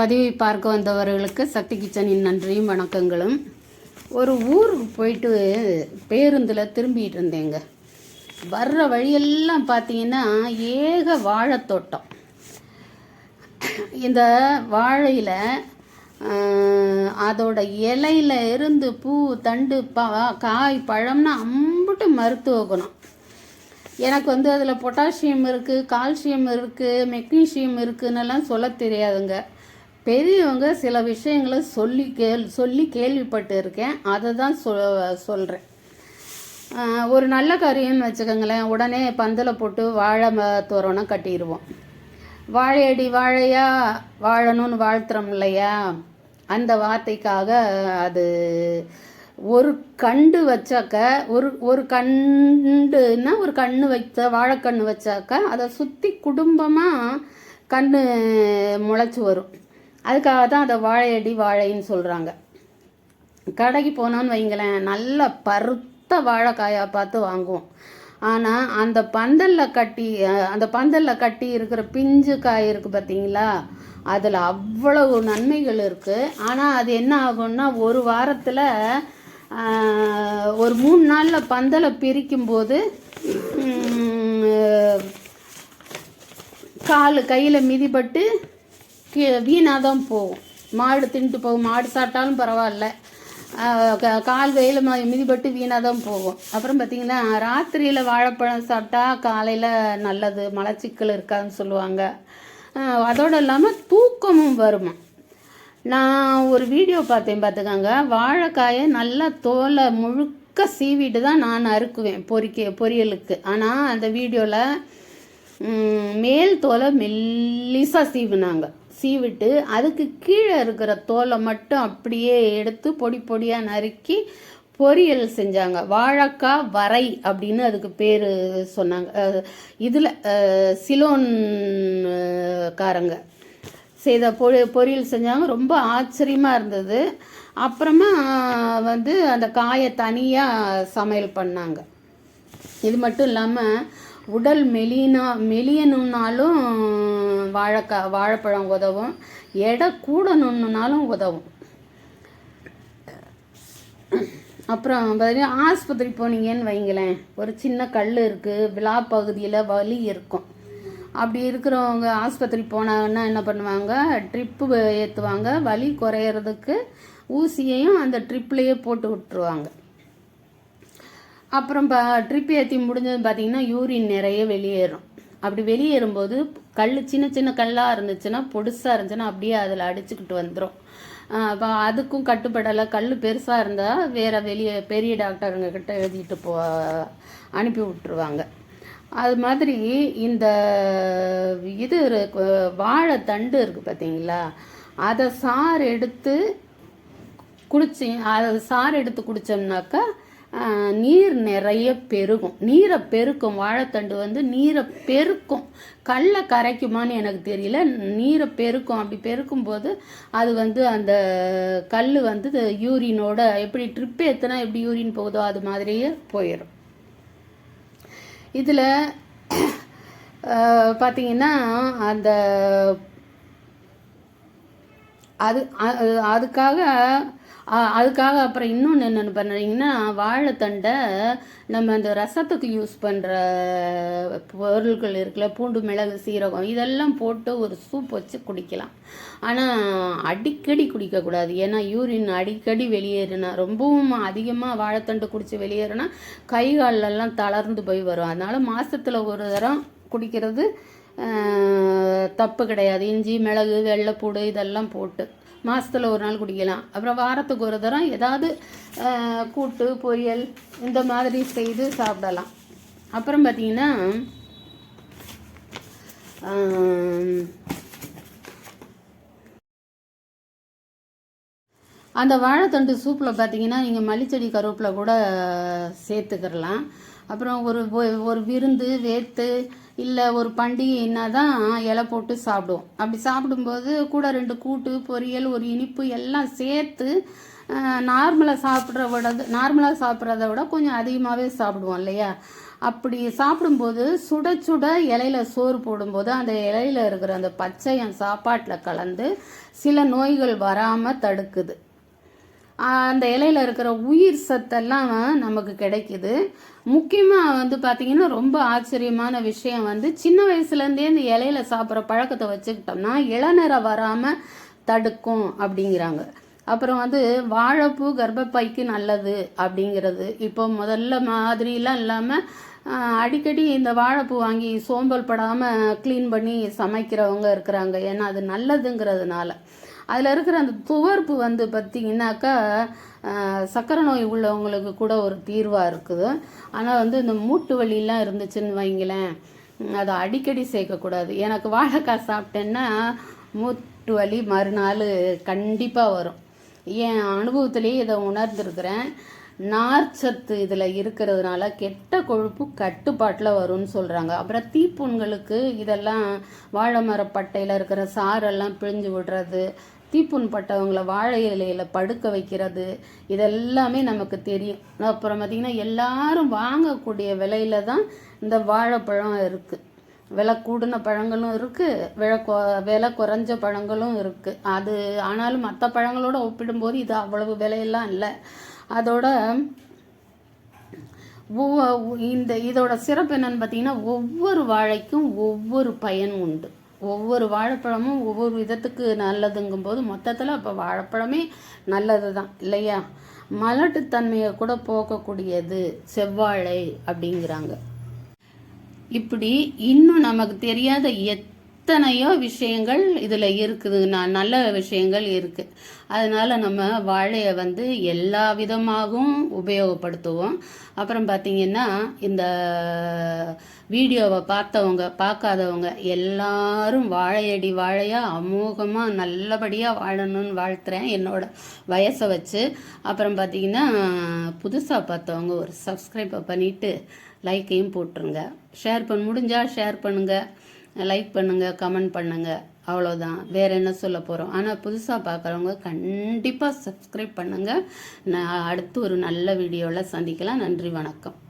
பதிவை பார்க்க வந்தவர்களுக்கு சக்தி கிச்சனின் நன்றியும் வணக்கங்களும். ஒரு ஊருக்கு போயிட்டு பேருந்தில் திரும்பிகிட்டு இருந்தேங்க. வர்ற வழியெல்லாம் பார்த்தீங்கன்னா ஏக வாழைத்தோட்டம். இந்த வாழையில் அதோட இலையில இருந்து பூ தண்டு பா காய் பழம்னு அம்பிட்டு மருத்துவ குணம். எனக்கு வந்து அதில் பொட்டாசியம் இருக்குது கால்சியம் இருக்குது மெக்னீஷியம் இருக்குதுன்னெல்லாம் சொல்ல தெரியாதுங்க. பெரியவங்க சில விஷயங்களை சொல்லி கேள் சொல்லி கேள்விப்பட்டு இருக்கேன் அதை தான் சொ சொல்கிறேன் ஒரு நல்ல கறின்னு வச்சுக்கோங்களேன். உடனே பந்தலை போட்டு வாழை ம- தோரணம் கட்டிடுவோம். வாழையடி வாழையா வாழணும்னு வாழ்த்துறோம் இல்லையா? அந்த வார்த்தைக்காக அது ஒரு கண்டு வச்சாக்க ஒரு ஒரு கண்டுன்னா ஒரு கண்ணு வைத்த வாழைக்கண்ணு வச்சாக்க அதை சுற்றி குடும்பமாக கண்ணு முளைச்சி வரும். அதுக்காக தான் அதை வாழையடி வாழைன்னு சொல்கிறாங்க கடைக்கு போனோன்னு வைங்களேன் நல்ல பருத்த வாழைக்காயாக பார்த்து வாங்குவோம். ஆனால் அந்த பந்தலில் கட்டி அந்த பந்தலில் கட்டி இருக்கிற பிஞ்சு காய் இருக்குது பார்த்தீங்களா? அதில் அவ்வளவு நன்மைகள் இருக்குது ஆனால் அது என்ன ஆகும்னா ஒரு வாரத்தில் ஒரு மூணு நாளில் பந்தலை பிரிக்கும்போது உம், கால் கையில் மிதிப்பட்டு வீணாக தான் போகும். மாடு தின்ட்டு போகும். மாடு சாப்பிட்டாலும் பரவாயில்ல. க- கால் வெயில் ம மிதிப்பட்டு வீணாக தான் போகும். அப்புறம் பார்த்தீங்கன்னா ராத்திரியில் வாழைப்பழம் சாப்பிட்டா காலையில் நல்லது மலச்சிக்கல் இருக்காதுன்னு சொல்லுவாங்க. அதோடு இல்லாமல் தூக்கமும் வருமா நான் ஒரு வீடியோ பார்த்தேன் பார்த்துக்கோங்க. வாழைக்காயை நல்லா தோலை முழுக்க சீவிட்டு தான் நான் அறுக்குவேன் பொறிக்க பொரியலுக்கு. ஆனால் அந்த வீடியோவில் மேல் தோலை மெல்லிசாக சீவினாங்க. சீவிட்டு அதுக்கு கீழே இருக்கிற தோலை மட்டும் அப்படியே எடுத்து பொடி பொடியாக நறுக்கி பொரியல் செஞ்சாங்க. வாழைக்காய் வரை அப்படின்னு அதுக்கு பேர் சொன்னாங்க. இதில் சிலோன் காரங்க செய்த பொ பொரியல் செஞ்சாங்க. ரொம்ப ஆச்சரியமாக இருந்தது. அப்புறமா வந்து அந்த காயை தனியாக சமையல் பண்ணாங்க. இது மட்டும் இல்லாமல் உடல் மெலினா மெலியணுன்னாலும் வாழைக்காய் வாழைப்பழம் உதவும். எடை கூடணுன்னாலும் உதவும். அப்புறம் பார்த்தீங்கன்னா ஆஸ்பத்திரி போனீங்கன்னு வைங்களேன். ஒரு சின்ன கல் இருக்குது விழா பகுதியில் வலி இருக்கும். அப்படி இருக்கிறவங்க ஆஸ்பத்திரி போனாங்கன்னா என்ன பண்ணுவாங்க? ட்ரிப்பு ஏற்றுவாங்க வலி குறையிறதுக்கு ஊசியையும் அந்த ட்ரிப்லேயே போட்டு விட்டுருவாங்க. அப்புறம் ப ட்ரிப் ஏற்றி முடிஞ்சது பார்த்திங்கன்னா யூரின் நிறைய வெளியேறும். அப்படி வெளியேறும்போது கல் சின்ன சின்ன கல்லாக இருந்துச்சுன்னா பொடுசாக இருந்துச்சுன்னா அப்படியே அதில் அடிச்சுக்கிட்டு வந்துடும் அப்போ அதுக்கும் கட்டுப்படலை. கல் பெருசாக இருந்தால் வேறு வெளியே பெரிய டாக்டருங்க கிட்ட எழுதிட்டு போ அனுப்பி விட்டுருவாங்க. அது மாதிரி இந்த இது இருக்கு, வாழைத்தண்டு இருக்குது பார்த்தீங்களா அதை சாறு எடுத்து குடிச்சி அதை சாறு எடுத்து குடித்தோம்னாக்கா நீர் நிறைய பெருகும். நீரை பெருக்கும். வாழைத்தண்டு வந்து நீரை பெருக்கும். கல்லை கரைக்குமான்னு எனக்கு தெரியல. நீரை பெருக்கும். அப்படி பெருக்கும்போது அது வந்து அந்த கல் வந்து யூரினோட எப்படி ட்ரிப் ஏற்றுனா எப்படி யூரின் போகுதோ அது மாதிரியே போயிடும் இதில் பார்த்தீங்கன்னா அந்த அது அதுக்காக அதுக்காக அப்புறம் இன்னொன்று என்னென்னு பண்ணுறீங்கன்னா வாழைத்தண்டை நம்ம அந்த ரசத்துக்கு யூஸ் பண்ணுற பொருட்கள் இருக்குல்ல பூண்டு மிளகு சீரகம் இதெல்லாம் போட்டு ஒரு சூப் வச்சு குடிக்கலாம். ஆனால் அடிக்கடி குடிக்கக்கூடாது ஏன்னா யூரின் அடிக்கடி வெளியேறுனா ரொம்பவும் அதிகமாக வாழைத்தண்டு குடித்து வெளியேறுனா கை காலெல்லாம் தளர்ந்து போய் வரும். அதனால் மாதத்தில் ஒரு தரம் குடிக்கிறது தப்பு கிடையாது. இஞ்சி மிளகு வெள்ளைப்பூடு இதெல்லாம் போட்டு மாதத்தில் ஒரு நாள் குடிக்கலாம். அப்புறம் வாரத்துக்கு ஒரு தரம் ஏதாவது கூட்டு பொரியல் இந்த மாதிரி செய்து சாப்பிடலாம். அப்புறம் பார்த்தீங்கன்னா அந்த வாழைத்தண்டு சூப்பில் பார்த்தீங்கன்னா நீங்கள் மல்லிச்செடி கருவேப்பிலை கூட சேர்த்துக்கிறலாம். அப்புறம் ஒரு ஒரு விருந்து வேத்து இல்லை ஒரு பண்டிகைன்னா தான் இலை போட்டு சாப்பிடுவோம். அப்படி சாப்பிடும்போது கூட ரெண்டு கூட்டு பொரியல் ஒரு இனிப்பு எல்லாம் சேர்த்து நார்மலாக சாப்பிட்ற விட நார்மலாக சாப்பிட்றத விட கொஞ்சம் அதிகமாகவே சாப்பிடுவோம் இல்லையா? அப்படி சாப்பிடும்போது சுட சுட இலையில சோறு போடும்போது அந்த இலையில இருக்கிற அந்த பச்சையம் சாப்பாட்டில் கலந்து சில நோய்கள் வராமல் தடுக்குது. அந்த இலையில இருக்கிற உயிர் சத்தெல்லாம் நமக்கு கிடைக்குது. முக்கியமாக வந்து பார்த்திங்கன்னா ரொம்ப ஆச்சரியமான விஷயம் வந்து சின்ன வயசுலேருந்தே இந்த இலையில சாப்பிட்ற பழக்கத்தை வச்சுக்கிட்டோம்னா இளநரை வராமல் தடுக்கும் அப்படிங்கிறாங்க. அப்புறம் வந்து வாழைப்பூ கர்ப்பப்பைக்கு நல்லது அப்படிங்கிறது. இப்போ முதல்ல மாதிரிலாம் இல்லாமல் அடிக்கடி இந்த வாழைப்பூ வாங்கி சோம்பல் படாமல் க்ளீன் பண்ணி சமைக்கிறவங்க இருக்கிறாங்க. ஏன்னா அது நல்லதுங்கிறதுனால. அதில் இருக்கிற அந்த துவர்ப்பு வந்து பார்த்திங்கனாக்கா சக்கரை நோய் உள்ளவங்களுக்கு கூட ஒரு தீர்வாக இருக்குது. ஆனால் வந்து இந்த மூட்டு வலிலாம் இருந்துச்சுன்னு வைங்களேன் அதை அடிக்கடி சேர்க்கக்கூடாது. எனக்கு வாழைக்காய் சாப்பிட்டேன்னா மூட்டு வலி மறுநாள் கண்டிப்பாக வரும். என் அனுபவத்திலேயே இதை உணர்ந்திருக்கிறேன். நார்ச்சத்து இதில் இருக்கிறதுனால கெட்ட கொழுப்பு கட்டுப்பாட்டில் வரும்னு சொல்கிறாங்க அப்புறம் தீப்புண்களுக்கு இதெல்லாம் வாழை மரப்பட்டையில் இருக்கிற சாரெல்லாம் பிழிஞ்சு விடுறது தீப்புண்பட்டவங்களை வாழை இலையில் படுக்க வைக்கிறது இதெல்லாமே நமக்கு தெரியும். அப்புறம் பார்த்திங்கன்னா எல்லாரும் வாங்கக்கூடிய விலையில தான் இந்த வாழைப்பழம் இருக்குது விலை கூடின பழங்களும் இருக்குது விலை கொ விலை குறைஞ்ச பழங்களும் இருக்குது அது ஆனாலும் மற்ற பழங்களோட ஒப்பிடும்போது இது அவ்வளவு விலையெல்லாம் இல்லை. அதோட ஒவ்வொ- இந்த இதோட சிறப்பு என்னன்னு பார்த்தீங்கன்னா ஒவ்வொரு வாழைக்கும் ஒவ்வொரு பயன் உண்டு. ஒவ்வொரு வாழைப்பழமும் ஒவ்வொரு விதத்துக்கு நல்லதுங்கும்போது மொத்தத்தில் அப்போ வாழைப்பழமே நல்லது தான் இல்லையா? மலட்டுத்தன்மையை கூட போக்கக்கூடியது செவ்வாழை அப்படிங்கிறாங்க. இப்படி இன்னும் நமக்கு தெரியாத எத்தனையோ விஷயங்கள் இதில் இருக்குது. நான் நல்ல விஷயங்கள் இருக்குது அதனால் நம்ம வாழையை வந்து எல்லா விதமாகவும் உபயோகப்படுத்துவோம். அப்புறம் பார்த்திங்கன்னா இந்த வீடியோவை பார்த்தவங்க பார்க்காதவங்க எல்லாரும் வாழையடி வாழையாக அமோகமாக நல்லபடியாக வாழணும்னு வாழ்த்துறேன் என்னோட வயசை வச்சு. அப்புறம் பார்த்திங்கன்னா புதுசாக பார்த்தவங்க ஒரு சப்ஸ்கிரைப்பை பண்ணிவிட்டு லைக்கையும் போட்டுருங்க. ஷேர் பண்ண முடிஞ்சால் ஷேர் பண்ணுங்கள் லைக் பண்ணுங்கள் கமெண்ட் பண்ணுங்கள் அவ்வளோதான் வேறு என்ன சொல்ல போகிறோம் ஆனால் புதுசாக பார்க்குறவங்க கண்டிப்பாக சப்ஸ்கிரைப் பண்ணுங்கள் நான் அடுத்து ஒரு நல்ல வீடியோவில் சந்திக்கலாம். நன்றி வணக்கம்.